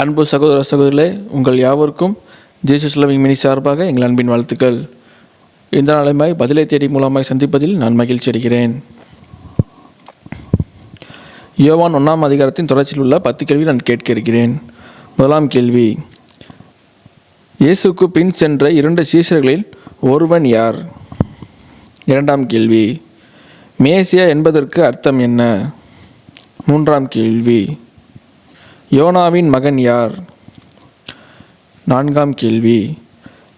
அன்பு சகோதர சகோதரிகளே உங்கள் யாவருக்கும் ஜீசஸ் லவிங் மினி சார்பாக எங்கள் அன்பின் வாழ்த்துக்கள். இந்த நாளைமாய் பதிலை தேடி மூலமாய் சந்திப்பதில் நான் மகிழ்ச்சி அடைகிறேன். யோவான் ஒன்றாம் அதிகாரத்தின் தொடர்ச்சியில் உள்ள பத்து கேள்வி நான் கேட்க இருக்கிறேன். முதலாம் கேள்வி இயேசுக்கு பின் சென்ற இரண்டு சீசர்களில் ஒருவன் யார்? இரண்டாம் கேள்வி மேசியா என்பதற்கு அர்த்தம் என்ன? மூன்றாம் கேள்வி யோனாவின் மகன் யார்? நான்காம் கேள்வி.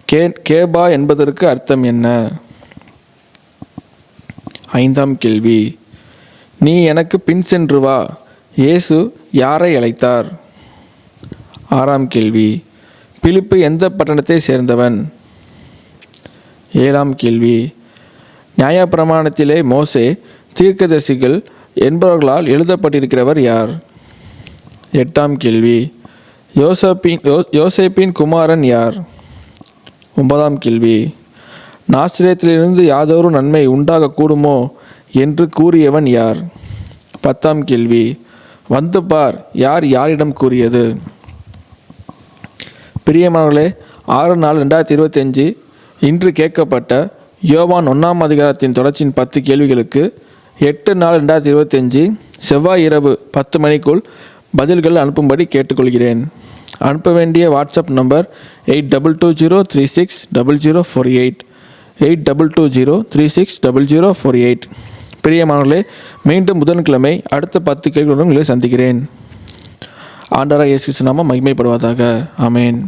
கே கேபா என்பதற்கு அர்த்தம் என்ன? ஐந்தாம் கேள்வி. நீ எனக்கு பின் சென்று வா. இயேசு யாரை அழைத்தார்? ஆறாம் கேள்வி. பிலிப்பு எந்த பட்டணத்தை சேர்ந்தவன்? ஏழாம் கேள்வி. நியாயப்பிரமாணத்திலே மோசே தீர்க்கதரிசிகள் என்பவர்களால் எழுதப்பட்டிருக்கிறவர் யார்? எட்டாம் கேள்வி. யோசப்பின் யோ யோசேப்பின் குமாரன் யார்? ஒன்பதாம் கேள்வி. நாசிரியத்திலிருந்து யாதொரு நன்மை உண்டாகக்கூடுமோ என்று கூறியவன் யார்? பத்தாம் கேள்வி. வந்து பார் யார் யாரிடம் கூறியது? பிரியமானவர்களே ஆறு நாலு ரெண்டாயிரத்தி இருபத்தஞ்சு இன்று கேட்கப்பட்ட யோவான் ஒன்றாம் அதிகாரத்தின் தொடர்ச்சியின் பத்து கேள்விகளுக்கு எட்டு நாலு ரெண்டாயிரத்தி இருபத்தஞ்சு செவ்வாய் இரவு பத்து மணிக்குள் பதில்கள் அனுப்பும்படி கேட்டுக்கொள்கிறேன். அனுப்ப வேண்டிய WhatsApp number eight double two zero three six double zero four eight eight double two zero three six double zero four eight பிரியமானவர்களே மீண்டும் புதன்கிழமை அடுத்த பத்து கேள்விகளுடன் உங்களை சந்திக்கிறேன். ஆண்டரா இயேசு நாம மகிமைப்படுவதாக அமேன்